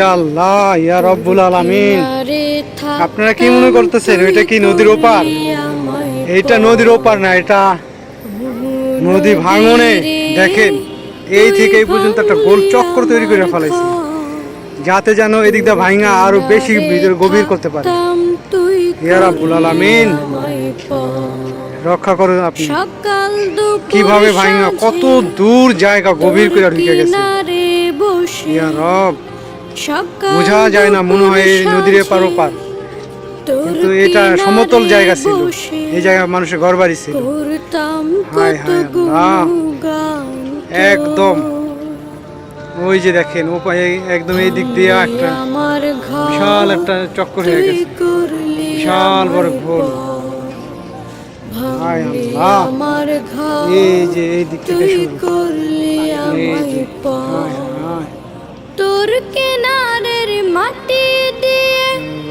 আল্লাহ, ইয়া রব্বুল আলামিন। আপনারা কি মনে করতেছেন এটা কি নদীর ওপার? এইটা নদীর ওপার না, এটা নদী ভাঙনে, দেখেন, এই থেকে এই পর্যন্ত একটা গোল চক্র তৈরি করে ফেলাইছে। যাতে যেন এদিক দিয়ে ভাঙা আরও বেশি ভিতরে গভীর করতে পারে। ইয়া রাব্বুল আলামিন। রক্ষা করুন আপনি। কীভাবে ভাঙা কত দূর জায়গা গভীর করে ঢুকে গেছে। ইয়া বোঝা যায় না মনে হয় এই নদীর এপার ওপার কিন্তু এটা সমতল জায়গা ছিল। এই জায়গায় মানুষের ঘর বাড়ি ছিল। হায় হায় একদম। ওই যে দেখেন ওপারে একদম এই দিক দিয়ে একটা বিশাল একটা চক্কর হয়ে গেছে। বিশাল বড় ঘোর। এই যে এই দিক থেকে শুরু এই যে তোর কেনারের মাটি দিয়ে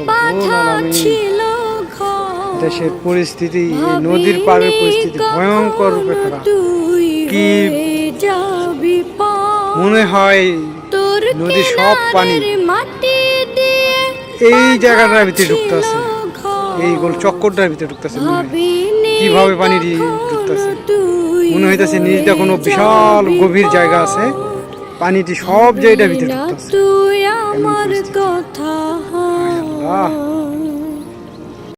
বাঁধা ছিল দেশের পরিস্থিতি এই নদীর পাড়ের পরিস্থিতি ভয়ঙ্কর রূপে খারাপ কি মনে হয় নদীর সব পানি এই জায়গাটার ভিতরে ঢুকতে আছে ঘর। এই গোল চক্করটার ভিতরে ঢুকতেছে কীভাবে পানি ঢুকতেছে? মনে হইতেছে নিচটা কোনো বিশাল গভীর জায়গা আছে। পানিটি সব জায়গাটা ভিতরে তুই আমার কথা আল্লাহ।